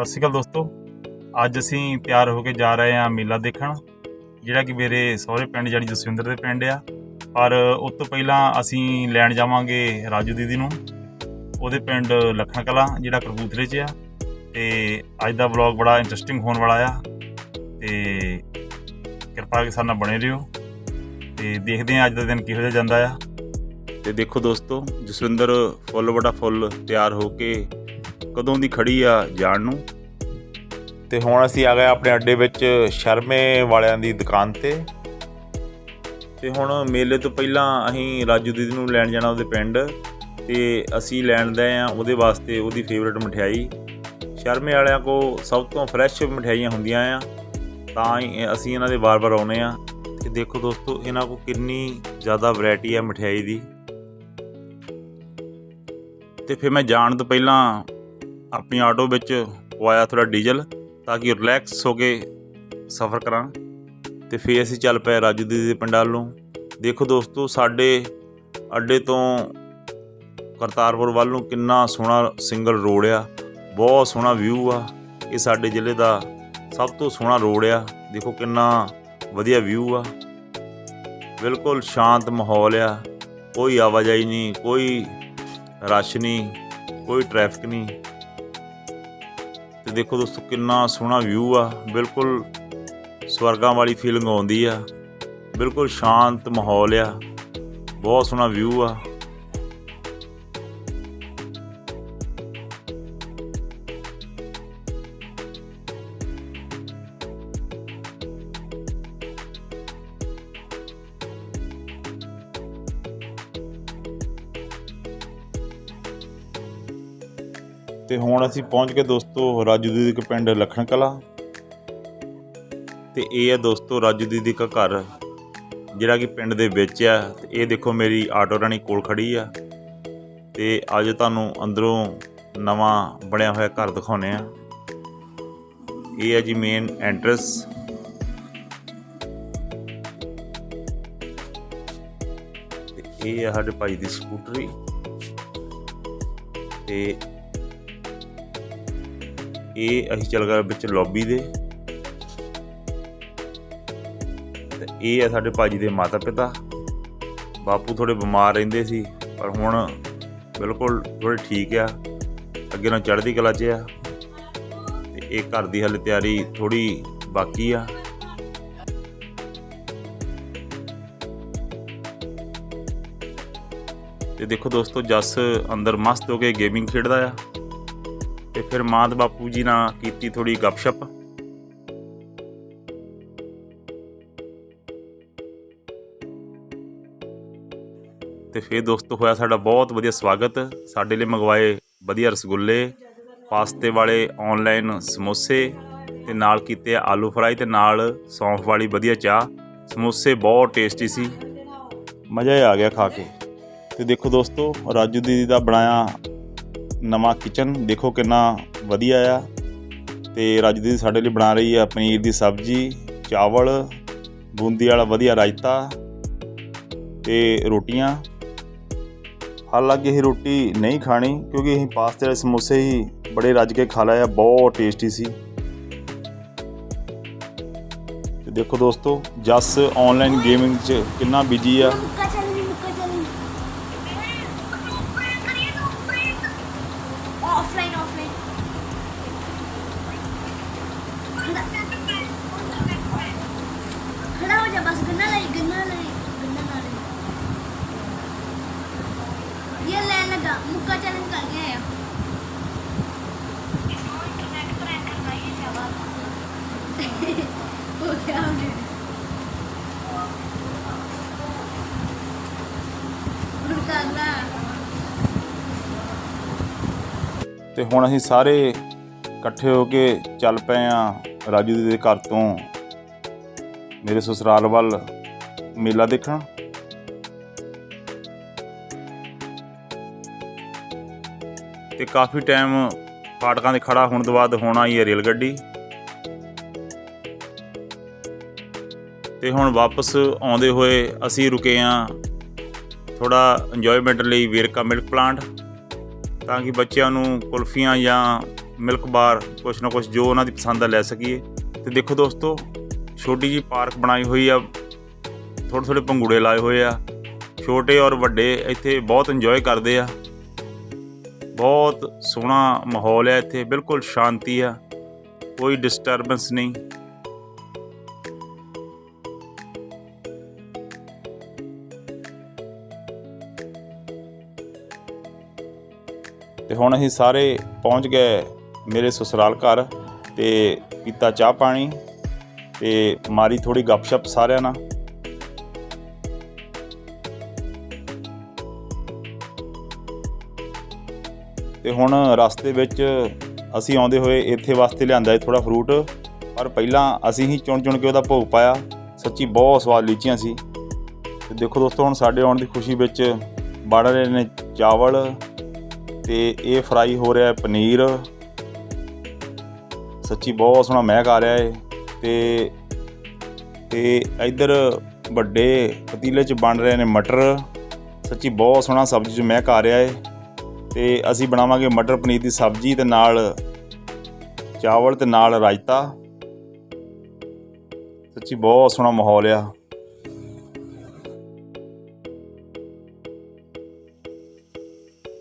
ਸਤਿ ਸ਼੍ਰੀ ਅਕਾਲ ਦੋਸਤੋ। ਅੱਜ ਅਸੀਂ ਤਿਆਰ ਹੋ ਕੇ ਜਾ ਰਹੇ ਹਾਂ ਮੇਲਾ ਦੇਖਣ, ਜਿਹੜਾ ਕਿ ਮੇਰੇ ਸਹੁਰੇ ਪਿੰਡ ਜਾਨੀ ਜਸਵਿੰਦਰ ਦੇ ਪਿੰਡ ਆ। ਪਰ ਉਸ ਤੋਂ ਪਹਿਲਾਂ ਅਸੀਂ ਲੈਣ ਜਾਵਾਂਗੇ ਰਾਜੂ ਦੀਦੀ ਨੂੰ। ਉਹਦੇ ਪਿੰਡ ਲੱਖਣ ਕਲਾਂ ਜਿਹੜਾ ਕਰਬੂਤਰੇ 'ਚ ਆ। ਤੇ ਅੱਜ ਦਾ ਵਲੌਗ ਬੜਾ ਇੰਟਰਸਟਿੰਗ ਹੋਣ ਵਾਲਾ ਆ। ਤੇ ਕਿਰਪਾ ਕਰਕੇ ਸਾਡੇ ਨਾਲ ਬਣੇ ਰਹੋ। ਤੇ ਦੇਖਦੇ ਹਾਂ ਅੱਜ ਦਾ ਦਿਨ ਕਿਹੋ ਜਿਹਾ ਜਾਂਦਾ ਆ। ਤੇ ਦੇਖੋ ਦੋਸਤੋ, ਜਸਵਿੰਦਰ ਫੁੱਲ ਬੜਾ ਫੁੱਲ ਤਿਆਰ ਹੋ ਕੇ ਕਦੋਂ ਦੀ ਖੜੀ ਆ ਜਾਣ ਨੂੰ? ਤੇ ਹੁਣ ਅਸੀਂ ਆ ਗਏ ਆਪਣੇ ਅੱਡੇ ਵਿੱਚ ਸ਼ਰਮੇ ਵਾਲਿਆਂ ਦੀ ਦੁਕਾਨ ਤੇ। ਤੇ ਹੁਣ ਮੇਲੇ ਤੋਂ ਪਹਿਲਾਂ ਅਸੀਂ ਰਾਜੂ ਦੀਦੀ ਨੂੰ ਲੈਣ ਜਾਣਾ ਉਹਦੇ ਪਿੰਡ। ਤੇ ਅਸੀਂ ਲੈਣ ਦੇ ਆ ਉਹਦੇ ਵਾਸਤੇ ਉਹਦੀ ਫੇਵਰਟ ਮਠਿਆਈ। ਸ਼ਰਮੇ ਵਾਲਿਆਂ ਕੋ ਸਭ ਤੋਂ ਫਰੈਸ਼ ਮਠਿਆਈਆਂ ਹੁੰਦੀਆਂ ਆ। ਤਾਂ ਹੀ ਅਸੀਂ ਇਹਨਾਂ ਦੇ ਵਾਰ-ਵਾਰ ਆਉਨੇ ਆ। ਤੇ ਦੇਖੋ ਦੋਸਤੋ, ਇਹਨਾਂ ਕੋ ਕਿੰਨੀ ਜ਼ਿਆਦਾ ਵੈਰਾਈਟੀ ਆ ਮਠਿਆਈ ਦੀ। ਤੇ ਫਿਰ ਮੈਂ ਜਾਣ ਤੋਂ ਪਹਿਲਾਂ ਆਪਣੀ ਆਟੋ ਵਿੱਚ ਪਵਾਇਆ ਥੋੜਾ ਡੀਜ਼ਲ ਤਾਂ ਕਿ ਰਿਲੈਕਸ ਹੋ ਕੇ ਸਫ਼ਰ ਕਰਾਂ ਤੇ ਫਿਰ ਅਸੀਂ ਚੱਲ ਪਏ ਰਾਜੂ ਦੀਦੀ ਦੇ ਪੰਡਾਲ ਵੱਲੋਂ ਦੇਖੋ ਦੋਸਤੋ, ਸਾਡੇ ਅੱਡੇ ਤੋਂ ਕਰਤਾਰਪੁਰ ਵੱਲ ਨੂੰ ਕਿੰਨਾ ਸੋਹਣਾ ਸਿੰਗਲ ਰੋਡ ਆ। ਬਹੁਤ ਸੋਹਣਾ ਵਿਊ ਆ। ਇਹ ਸਾਡੇ ਜ਼ਿਲ੍ਹੇ ਦਾ ਸਭ ਤੋਂ ਸੋਹਣਾ ਰੋਡ ਆ। ਦੇਖੋ ਕਿੰਨਾ ਵਧੀਆ ਵਿਊ ਆ। ਬਿਲਕੁਲ ਸ਼ਾਂਤ ਮਾਹੌਲ ਆ। ਕੋਈ ਆਵਾਜਾਈ ਨਹੀਂ, ਕੋਈ ਰਸ਼ ਨਹੀਂ, ਕੋਈ ਟ੍ਰੈਫਿਕ ਨਹੀਂ। ਤੇ ਦੇਖੋ ਦੋਸਤੋ, ਕਿੰਨਾ ਸੋਹਣਾ ਵਿਊ ਆ। ਬਿਲਕੁਲ ਸਵਰਗਾਂ ਵਾਲੀ ਫੀਲਿੰਗ ਆਉਂਦੀ ਆ। ਬਿਲਕੁਲ ਸ਼ਾਂਤ ਮਾਹੌਲ ਆ। ਬਹੁਤ ਸੋਹਣਾ ਵਿਊ ਆ। ਤੇ ਹੁਣ ਅਸੀਂ ਪਹੁੰਚ ਗਏ ਦੋਸਤੋ ਰਾਜੂ ਦੀਦੀ ਦੇ ਪਿੰਡ ਲਖਣ ਕਲਾ। ਤੇ ਇਹ ਹੈ ਦੋਸਤੋ ਰਾਜੂ ਦੀਦੀ ਦਾ ਘਰ, ਜਿਹੜਾ ਕਿ ਪਿੰਡ ਦੇ ਵਿੱਚ ਆ। ਤੇ ਇਹ ਦੇਖੋ ਮੇਰੀ ਆਟੋ ਰਾਣੀ ਕੋਲ ਖੜੀ ਆ। ਤੇ ਅੱਜ ਤੁਹਾਨੂੰ ਅੰਦਰੋਂ ਨਵਾਂ ਬਣਿਆ ਹੋਇਆ ਘਰ ਦਿਖਾਉਨੇ ਆ। ਇਹ ਹੈ ਜੀ ਮੇਨ ਐਂਟਰੈਂਸ ਤੇ ਇਹ ਆ ਸਾਡੇ ਭਾਈ ਦੀ ਸਕੂਟਰੀ। ਤੇ ਇਹ ਅਸੀਂ ਚੱਲ ਗਏ ਵਿੱਚ ਲੌਬੀ ਦੇ। ਤੇ ਇਹ ਆ ਸਾਡੇ ਭਾਜੀ ਦੇ ਮਾਤਾ ਪਿਤਾ ਬਾਪੂ ਥੋੜੇ ਬਿਮਾਰ ਰਹਿੰਦੇ ਸੀ, ਪਰ ਹੁਣ ਬਿਲਕੁਲ ਥੋੜੇ ਠੀਕ ਆ। ਅੱਗੇ ਨਾਲ ਚੜ੍ਹਦੀ ਕਲਾ 'ਚ ਆ। ਤੇ ਇਹ ਘਰ ਦੀ ਹਾਲੇ ਤਿਆਰੀ ਥੋੜੀ ਬਾਕੀ ਆ। ਤੇ ਦੇਖੋ ਦੋਸਤੋ, ਜਸ ਅੰਦਰ ਮਸਤ ਹੋ ਕੇ ਗੇਮਿੰਗ ਖੇਡਦਾ ਆ। ਤੇ ਫਿਰ ਮਾਂ ਤੇ ਬਾਪੂ ਜੀ ਨਾਲ ਕੀਤੀ ਥੋੜੀ ਗੱਪਸ਼ਪ। ਤੇ ਫਿਰ ਦੋਸਤੋ, ਹੋਇਆ ਸਾਡਾ ਬਹੁਤ ਵਧੀਆ ਸਵਾਗਤ। ਸਾਡੇ ਲਈ ਮੰਗਵਾਏ ਵਧੀਆ ਰਸਗੁੱਲੇ, ਪਾਸਤੇ ਵਾਲੇ ਆਨਲਾਈਨ ਸਮੋਸੇ ਤੇ ਨਾਲ ਕੀਤੇ ਆਲੂ ਫਰਾਈ ਤੇ ਨਾਲ ਸੌਂਫ ਵਾਲੀ ਵਧੀਆ ਚਾਹ। ਸਮੋਸੇ ਬਹੁਤ ਟੇਸਟੀ ਸੀ। ਮਜ਼ਾ ਹੀ ਆ ਗਿਆ ਖਾ ਕੇ। ਤੇ ਦੇਖੋ ਦੋਸਤੋ, ਰਾਜੂ ਦੀਦੀ ਦਾ ਬਣਾਇਆ ਨਵਾਂ ਕਿਚਨ ਦੇਖੋ ਕਿੰਨਾ ਵਧੀਆ ਆ। ਤੇ ਰਾਜੂ ਸਾਡੇ ਲਈ ਬਣਾ ਰਹੀ ਆ ਪਨੀਰ ਦੀ ਸਬਜ਼ੀ, ਚਾਵਲ, ਬੂੰਦੀ ਵਾਲਾ ਵਧੀਆ ਰਾਇਤਾ ਤੇ ਰੋਟੀਆਂ। ਹਾਲਾਂਕਿ ਇਹ ਰੋਟੀ ਨਹੀਂ ਖਾਣੀ ਕਿਉਂਕਿ ਅਸੀਂ ਪਾਸਤੇ ਵਾਲੇ ਸਮੋਸੇ ਹੀ ਬੜੇ ਰੱਜ ਕੇ ਖਾ ਲਏ ਆ, ਬਹੁਤ ਟੇਸਟੀ ਸੀ। ਤੇ ਦੇਖੋ ਦੋਸਤੋ ਜਸ ਆਨਲਾਈਨ ਗੇਮਿੰਗ 'ਚ ਕਿੰਨਾ ਬਿਜ਼ੀ ਆ। ये ले लगा मुक्का चैलेंज कर गया है हो गया हो गया करना ਤੇ ਹੁਣ ਅਸੀਂ ਸਾਰੇ ਇਕੱਠੇ ਹੋ ਕੇ ਚੱਲ ਪਏ ਆ ਰਾਜੂ ਦੇ ਘਰ ਤੋਂ ਮੇਰੇ ਸਸੁਰਾਲ ਵੱਲ ਮੇਲਾ ਦੇਖਣ ਤੇ ਕਾਫੀ ਟਾਈਮ ਫਾਟਕਾਂ 'ਤੇ ਖੜਾ ਹੋਣ ਤੋਂ ਬਾਅਦ ਹੁਣ ਆਈ ਹੈ ਰੇਲ ਗੱਡੀ। ਤੇ ਹੁਣ ਵਾਪਸ ਆਉਂਦੇ ਹੋਏ ਅਸੀਂ ਰੁਕੇ ਆ ਥੋੜਾ ਇੰਜੋਇਮੈਂਟ ਲਈ ਵੇਰਕਾ ਮਿਲਕ ਪਲਾਂਟ ਤਾਂ ਕਿ ਬੱਚਿਆਂ ਨੂੰ ਕੁਲਫੀਆਂ ਜਾਂ ਮਿਲਕ ਬਾਰ ਕੁਛ ਨਾ ਕੁਛ ਜੋ ਉਹਨਾਂ ਦੀ ਪਸੰਦ ਆ ਲੈ ਸਕੀਏ। ਤੇ ਦੇਖੋ ਦੋਸਤੋ, ਛੋਟੀ ਜੀ ਪਾਰਕ ਬਣਾਈ ਹੋਈ ਆ, ਥੋੜ੍ਹੇ ਥੋੜ੍ਹੇ ਪੰਗੂੜੇ ਲਾਏ ਹੋਏ ਆ, ਛੋਟੇ ਔਰ ਵੱਡੇ ਇੱਥੇ ਬਹੁਤ ਇੰਜੋਏ ਕਰਦੇ ਆ। ਬਹੁਤ ਸੋਹਣਾ ਮਾਹੌਲ ਹੈ ਇੱਥੇ, ਬਿਲਕੁਲ ਸ਼ਾਂਤੀ ਆ, ਕੋਈ ਡਿਸਟਰਬੈਂਸ ਨਹੀਂ। ਤੇ ਹੁਣ ਅਸੀਂ ਸਾਰੇ ਪਹੁੰਚ ਗਏ ਮੇਰੇ ਸਸੁਰਾਲ ਘਰ ਤੇ ਪੀਤਾ ਚਾਹ ਪਾਣੀ ਤੇ ਮਾਰੀ ਥੋੜੀ ਗੱਪਸ਼ਪ ਸਾਰਿਆਂ ਨਾਲ। ਤੇ ਹੁਣ ਰਸਤੇ ਵਿੱਚ ਅਸੀਂ ਆਉਂਦੇ ਹੋਏ ਇੱਥੇ ਵਾਸਤੇ ਲਿਆਂਦਾ ਹੈ ਥੋੜਾ ਫਰੂਟ ਪਰ ਪਹਿਲਾਂ ਅਸੀਂ ਹੀ ਚੁਣ ਚੁਣ ਕੇ ਉਹਦਾ ਭੋਗ ਪਾਇਆ। ਸੱਚੀ ਬਹੁਤ ਸਵਾਦ ਲੀਚੀਆਂ ਸੀ। ਤੇ ਦੇਖੋ ਦੋਸਤੋ, ਹੁਣ ਸਾਡੇ ਆਉਣ ਦੀ ਖੁਸ਼ੀ ਵਿੱਚ ਬਣ ਰਹੇ ਨੇ ਚਾਵਲ ਤੇ ਇਹ ਫਰਾਈ ਹੋ ਰਿਹਾ ਹੈ ਪਨੀਰ। ਸੱਚੀ ਬਹੁਤ ਸੋਹਣਾ ਮਹਿਕ ਆ ਰਿਹਾ ਹੈ ਤੇ ਤੇ ਇੱਧਰ ਵੱਡੇ ਪਤੀਲੇ 'ਚ ਬਣ ਰਹੇ ਨੇ ਮਟਰ। ਸੱਚੀ ਬਹੁਤ ਸੋਹਣਾ ਸਬਜ਼ੀ 'ਚ ਮਹਿਕ ਆ ਰਿਹਾ ਹੈ ਤੇ ਅਸੀਂ ਬਣਾਵਾਂਗੇ ਮਟਰ ਪਨੀਰ ਦੀ ਸਬਜ਼ੀ ਤੇ ਨਾਲ ਚਾਵਲ ਤੇ ਨਾਲ ਰਾਇਤਾ। ਸੱਚੀ ਬਹੁਤ ਸੋਹਣਾ ਮਾਹੌਲ ਆ।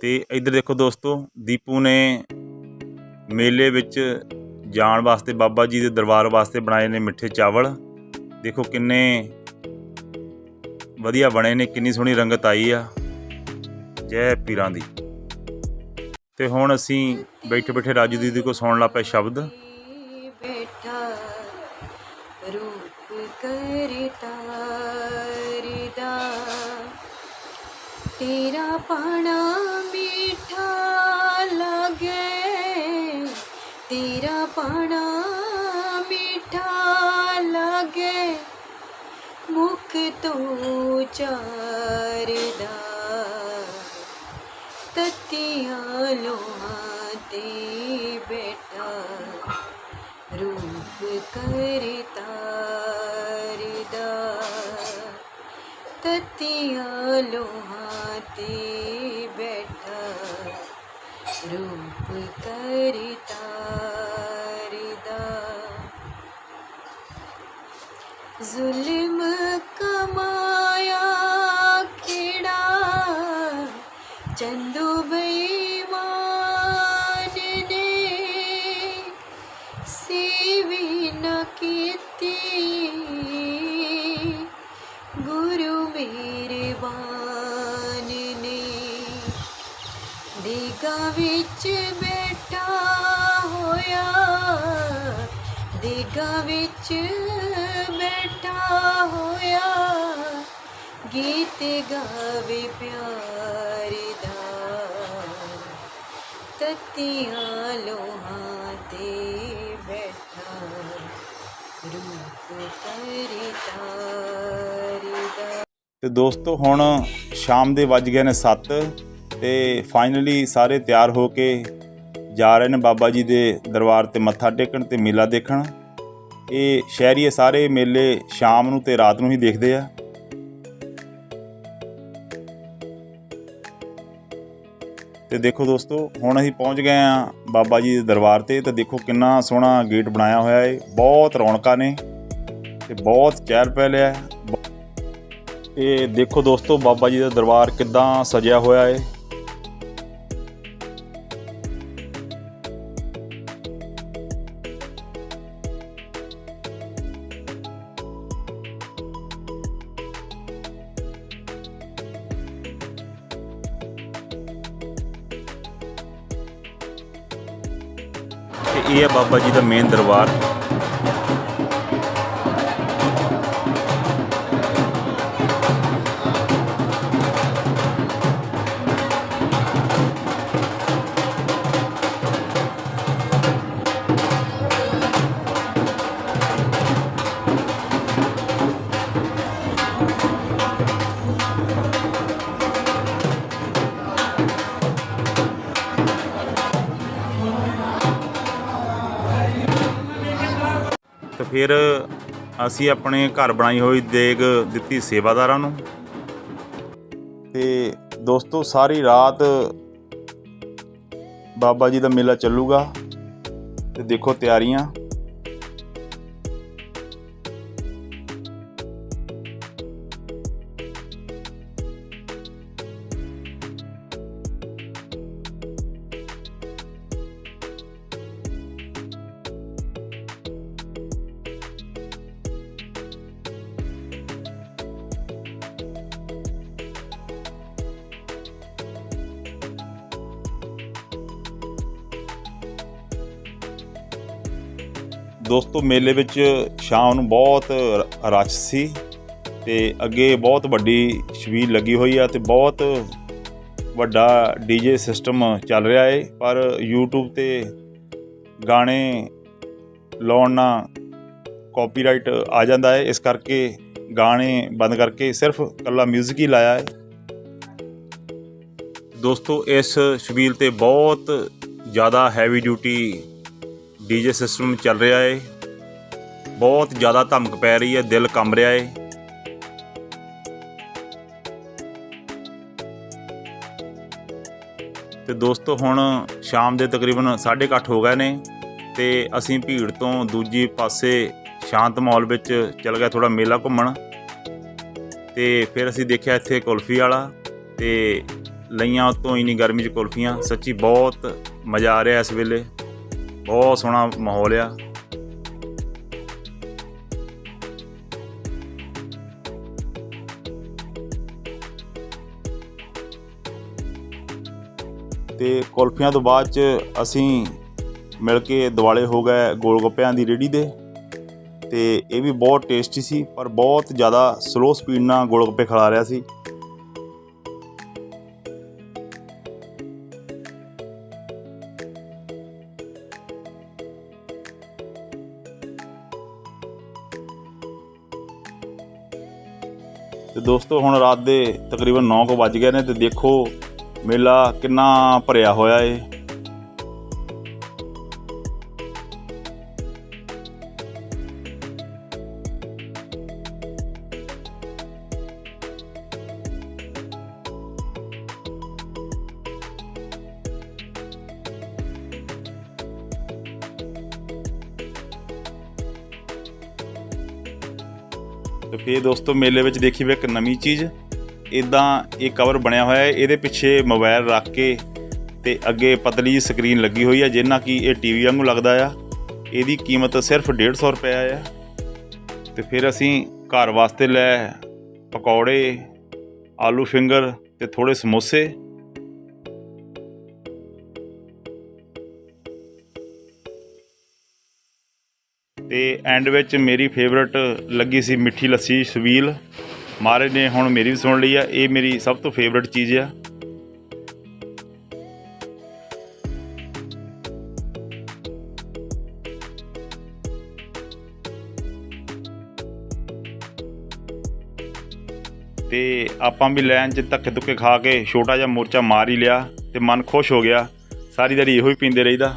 ਤੇ ਇੱਧਰ ਦੇਖੋ ਦੋਸਤੋ, ਦੀਪੂ ਨੇ ਮੇਲੇ ਵਿੱਚ ਜਾਣ ਵਾਸਤੇ, ਬਾਬਾ ਜੀ ਦੇ ਦਰਬਾਰ ਵਾਸਤੇ ਬਣਾਏ ਨੇ ਮਿੱਠੇ ਚਾਵਲ। ਦੇਖੋ ਕਿੰਨੇ ਵਧੀਆ ਬਣੇ ਨੇ, ਕਿੰਨੀ ਸੋਹਣੀ ਰੰਗਤ ਆਈ ਆ। ਜੈ ਪੀਰਾਂ ਦੀ। ਤੇ ਹੁਣ ਅਸੀਂ ਬੈਠੇ ਬੈਠੇ ਰਾਜੂ ਦੀਦੀ ਕੋ ਸੁਣਨ ਲੱਗ ਪਏ ਸ਼ਬਦ। ਬੈਠਾ, ਰੂਪ ਕਰਤਾ, ਰਿਦਾ। ਤੇਰਾ ਪਾਣਾ ਮੀਠਾ ਲਗੇ, ਤੇਰਾ ਪਾਣਾ ਮੀਠਾ ਲਗੇ, ਮੁਖ ਤੂੰ ਚਾਰਦਾ। ਤਤੀਆਂ ਲੋਹਾਂ ਤੇ ਬੈਠਾ। ਰੂਪ ਕਰਤਾ ਰਿਦਾ ਤਤੀਆਂ ਲੋਹਾਂ ਤੇ ਬੈਠਾ। ਰੂਪ ਕਰਤਾ ਰਿਦਾ ਜ਼ੁਲਮ ਦੀਗਾ ਵਿੱਚ ਬੈਠਾ ਹੋਇਆ, ਗੀਤ ਗਾਵੇ ਪਿਆਰ ਦਾ। ਤਤੀਆਂ ਲੋਹਾਂ ਤੇ ਬੈਠਾ, ਰੂਪ ਕਰਿਤਾ ਤੇ ਦੋਸਤੋ, ਹੁਣ ਸ਼ਾਮ ਦੇ ਵੱਜ ਗਏ ਨੇ 7 ਤੇ ਫਾਈਨਲੀ ਸਾਰੇ ਤਿਆਰ ਹੋ ਕੇ ਜਾ ਰਹੇ ਨੇ ਬਾਬਾ ਜੀ ਦੇ ਦਰਬਾਰ ਤੇ ਮੱਥਾ ਟੇਕਣ ਤੇ ਮੇਲਾ ਦੇਖਣ। ਇਹ ਸ਼ਹਿਰੀਏ ਸਾਰੇ ਮੇਲੇ ਸ਼ਾਮ ਨੂੰ ਤੇ ਰਾਤ ਨੂੰ ਹੀ ਦੇਖਦੇ ਆ। ਤੇ ਦੇਖੋ ਦੋਸਤੋ, ਹੁਣ ਅਸੀਂ ਪਹੁੰਚ ਗਏ ਆ ਬਾਬਾ ਜੀ ਦੇ ਦਰਬਾਰ ਤੇ ਤੇ ਦੇਖੋ ਕਿੰਨਾ ਸੋਹਣਾ ਗੇਟ ਬਣਾਇਆ ਹੋਇਆ ਹੈ ਬਹੁਤ ਰੌਣਕਾਂ ਨੇ ਤੇ ਬਹੁਤ ਚਹਿਲ ਪਹਿਲ ਹੈ ਇਹ ਦੇਖੋ ਦੋਸਤੋ, ਬਾਬਾ ਜੀ ਦਾ ਦਰਬਾਰ ਕਿੱਦਾਂ ਸਜਿਆ ਹੋਇਆ ਹੈ ਬਾਬਾ ਜੀ ਦਾ ਮੇਨ ਦਰਬਾਰ। ਫਿਰ ਅਸੀਂ ਆਪਣੇ ਘਰ ਬਣਾਈ ਹੋਈ ਦੇਗ ਦਿੱਤੀ ਸੇਵਾਦਾਰਾਂ ਨੂੰ। ਤੇ ਦੋਸਤੋ, ਸਾਰੀ ਰਾਤ ਬਾਬਾ ਜੀ ਦਾ ਮੇਲਾ ਚੱਲੂਗਾ। ਤੇ ਦੇਖੋ ਤਿਆਰੀਆਂ। ਦੋਸਤੋ, ਮੇਲੇ ਵਿੱਚ ਸ਼ਾਮ ਨੂੰ ਬਹੁਤ ਰਸ਼ ਸੀ ਤੇ ਅੱਗੇ ਬਹੁਤ ਵੱਡੀ ਛਬੀਲ ਲੱਗੀ ਹੋਈ ਆ ਤੇ ਬਹੁਤ ਵੱਡਾ ਡੀਜੇ ਸਿਸਟਮ ਚੱਲ ਰਿਹਾ ਏ। ਪਰ YouTube ਤੇ ਗਾਣੇ ਲਾਉਣ ਨਾਲ ਕਾਪੀਰਾਈਟ ਆ ਜਾਂਦਾ ਹੈ ਇਸ ਕਰਕੇ ਗਾਣੇ ਬੰਦ ਕਰਕੇ ਸਿਰਫ ਕੱਲਾ 뮤직 ਹੀ ਲਾਇਆ ਹੈ ਦੋਸਤੋ, ਇਸ ਸ਼ਬੀਲ ਤੇ ਬਹੁਤ ਜ਼ਿਆਦਾ ਹੈਵੀ ਡਿਊਟੀ ਡੀਜੇ ਸਿਸਟਮ ਚੱਲ ਰਿਹਾ ਏ। ਬਹੁਤ ਜ਼ਿਆਦਾ ਧਮਕ ਪੈ ਰਹੀ ਹੈ ਦਿਲ ਕੰਬ ਰਿਹਾ ਏ। ਤੇ ਦੋਸਤੋ, ਹੁਣ ਸ਼ਾਮ ਦੇ ਤਕਰੀਬਨ 8:30 ਹੋ ਗਏ ਨੇ ਤੇ ਅਸੀਂ ਭੀੜ ਤੋਂ ਦੂਜੀ ਪਾਸੇ ਸ਼ਾਂਤ ਮਾਹੌਲ ਵਿੱਚ ਚੱਲ ਗਏ ਥੋੜਾ ਮੇਲਾ ਘੁੰਮਣ। ਤੇ ਫਿਰ ਅਸੀਂ ਦੇਖਿਆ ਇੱਥੇ ਕੁਲਫੀ ਵਾਲਾ ਤੇ ਲਈਆਂ ਉਤੋਂ ਇੰਨੀ ਗਰਮੀ 'ਚ ਕੁਲਫੀਆਂ। ਸੱਚੀ ਬਹੁਤ ਮਜ਼ਾ ਆ ਰਿਹਾ ਇਸ ਵੇਲੇ। ਬਹੁਤ ਸੋਹਣਾ ਮਾਹੌਲ ਆ। ਤੇ ਕੁਲਫੀਆਂ ਤੋਂ ਬਾਅਦ ਚ ਅਸੀਂ ਮਿਲ ਕੇ ਦਿਵਾਲੇ ਹੋ ਗਏ ਗੋਲਗੱਪਿਆਂ ਦੀ ਰੇੜੀ ਦੇ। ਤੇ ਇਹ ਵੀ ਬਹੁਤ ਟੇਸਟੀ ਸੀ, ਪਰ ਬਹੁਤ ਜ਼ਿਆਦਾ ਸਲੋ ਸਪੀਡ ਨਾਲ ਗੋਲਗੱਪੇ ਖਿਲਾ ਰਿਹਾ ਸੀ। ਦੋਸਤੋ, ਹੁਣ ਰਾਤ ਦੇ ਤਕਰੀਬਨ 9:00 ਵੱਜ ਗਏ ਨੇ ਤੇ ਦੇਖੋ ਮੇਲਾ ਕਿੰਨਾ ਭਰਿਆ ਹੋਇਆ ਏ। ਤੇ ਫੇਰ ਦੋਸਤੋ ਮੇਲੇ ਵਿੱਚ ਦੇਖੀ ਵੀ ਇੱਕ ਨਵੀਂ ਚੀਜ਼। ਇਦਾਂ ਇਹ ਕਵਰ ਬਣਿਆ ਹੋਇਆ ਹੈ, ਇਹਦੇ ਪਿੱਛੇ ਮੋਬਾਈਲ ਰੱਖ ਕੇ ਤੇ ਅੱਗੇ ਪਤਲੀ ਸਕਰੀਨ ਲੱਗੀ ਹੋਈ ਹੈ, ਜਿੰਨਾ ਕਿ ਇਹ ਟੀਵੀ ਵਾਂਗੂ ਲੱਗਦਾ ਆ। ਇਹਦੀ ਕੀਮਤ ਸਿਰਫ 150 ਰੁਪਏ ਆ। ਤੇ ਫਿਰ ਅਸੀਂ ਘਰ ਵਾਸਤੇ ਲੈ ਪਕੌੜੇ, ਆਲੂ ਫਿੰਗਰ ਤੇ ਥੋੜੇ ਸਮੋਸੇ ਤੇ ਐਂਡ ਵਿੱਚ ਮੇਰੀ ਫੇਵਰਟ ਲੱਗੀ ਸੀ ਮਿੱਠੀ ਲੱਸੀ ਸਵੀਲ। ਮਹਾਰਾਜ ਨੇ ਹੁਣ ਮੇਰੀ ਵੀ ਸੁਣ ਲਈ ਆ, ਇਹ ਮੇਰੀ ਸਭ ਤੋਂ ਫੇਵਰਟ ਚੀਜ਼ ਆ। ਤੇ ਆਪਾਂ ਵੀ ਲੈਣ 'ਚ ਧੱਕੇ ਧੁੱਕੇ ਖਾ ਕੇ ਛੋਟਾ ਜਿਹਾ ਮੋਰਚਾ ਮਾਰ ਹੀ ਲਿਆ ਤੇ ਮਨ ਖੁਸ਼ ਹੋ ਗਿਆ। ਸਾਰੀ ਦਿਹਾੜੀ ਇਹੋ ਹੀ ਪੀਂਦੇ ਰਹੀਦਾ।